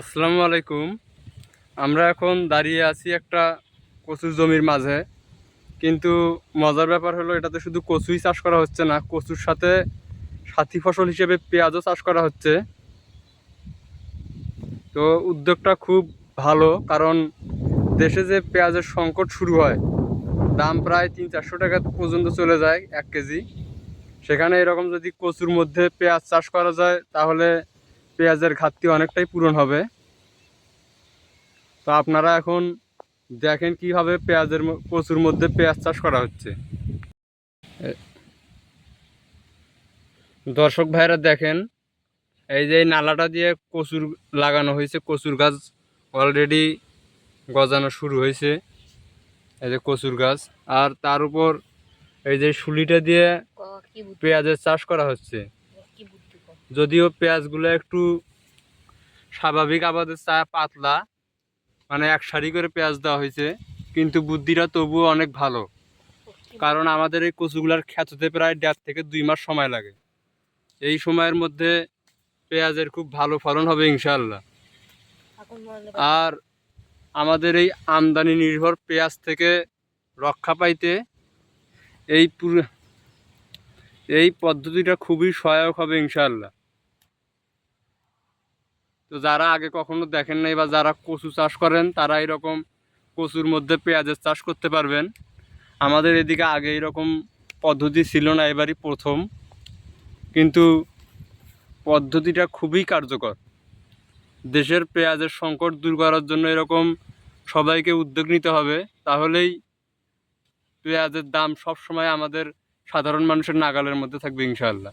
আসসালামু আলাইকুম। আমরা এখন দাঁড়িয়ে আছি একটা কচুর জমির মাঝে। কিন্তু মজার ব্যাপার হলো, এটাতে শুধু কচুই চাষ করা হচ্ছে না, কচুর সাথে সাথী ফসল হিসেবে পেঁয়াজও চাষ করা হচ্ছে। তো উদ্যোগটা খুব ভালো, কারণ দেশে যে পেঁয়াজের সংকট শুরু হয়, দাম প্রায় তিন চারশো টাকা পর্যন্ত চলে যায় এক কেজি। সেখানে এরকম যদি কচুর মধ্যে পেঁয়াজ চাষ করা যায়, তাহলে পেঁয়াজের ঘাটতি অনেকটাই পূরণ হবে। তো আপনারা এখন দেখেন কীভাবে পেঁয়াজের কচুর মধ্যে পেঁয়াজ চাষ করা হচ্ছে। দর্শক ভাইরা দেখেন এই যে নালাটা দিয়ে কচুর লাগানো হয়েছে কচুর গাছ অলরেডি গজানো শুরু হয়েছে এই যে কচুর গাছ। আর তার উপর এই যে শুলিটা দিয়ে পেঁয়াজের চাষ করা হচ্ছে। যদিও পেঁয়াজগুলো একটু স্বাভাবিক আবাদের চা পাতলা মানে এক সারি করে পেঁয়াজ দেওয়া হয়েছে, কিন্তু বুদ্ধিটা তবুও অনেক ভালো। কারণ আমাদের এই কচুগুলার খ্যাততে প্রায় দেড় থেকে দুই মাস সময় লাগে। এই সময়ের মধ্যে পেঁয়াজের খুব ভালো ফলন হবে ইনশাল্লাহ আর আমাদের এই আমদানি নির্ভর পেঁয়াজ থেকে রক্ষা পাইতে এই এই পদ্ধতিটা খুবই সহায়ক হবে ইনশাল্লাহ তো যারা আগে কখনো দেখেন নাই বা যারা কচু চাষ করেন, তারা এরকম কচুর মধ্যে পেঁয়াজের চাষ করতে পারবেন। আমাদের এদিকে আগে এরকম পদ্ধতি ছিল না, এবারই প্রথম। কিন্তু পদ্ধতিটা খুবই কার্যকর। দেশের পেঁয়াজের সংকট দূর করার জন্য এরকম সবাইকে উদ্যোগ নিতে হবে। তাহলেই পেঁয়াজের দাম সব সময় আমাদের সাধারণ মানুষের নাগালের মধ্যে থাকবে, ইনশাআল্লাহ।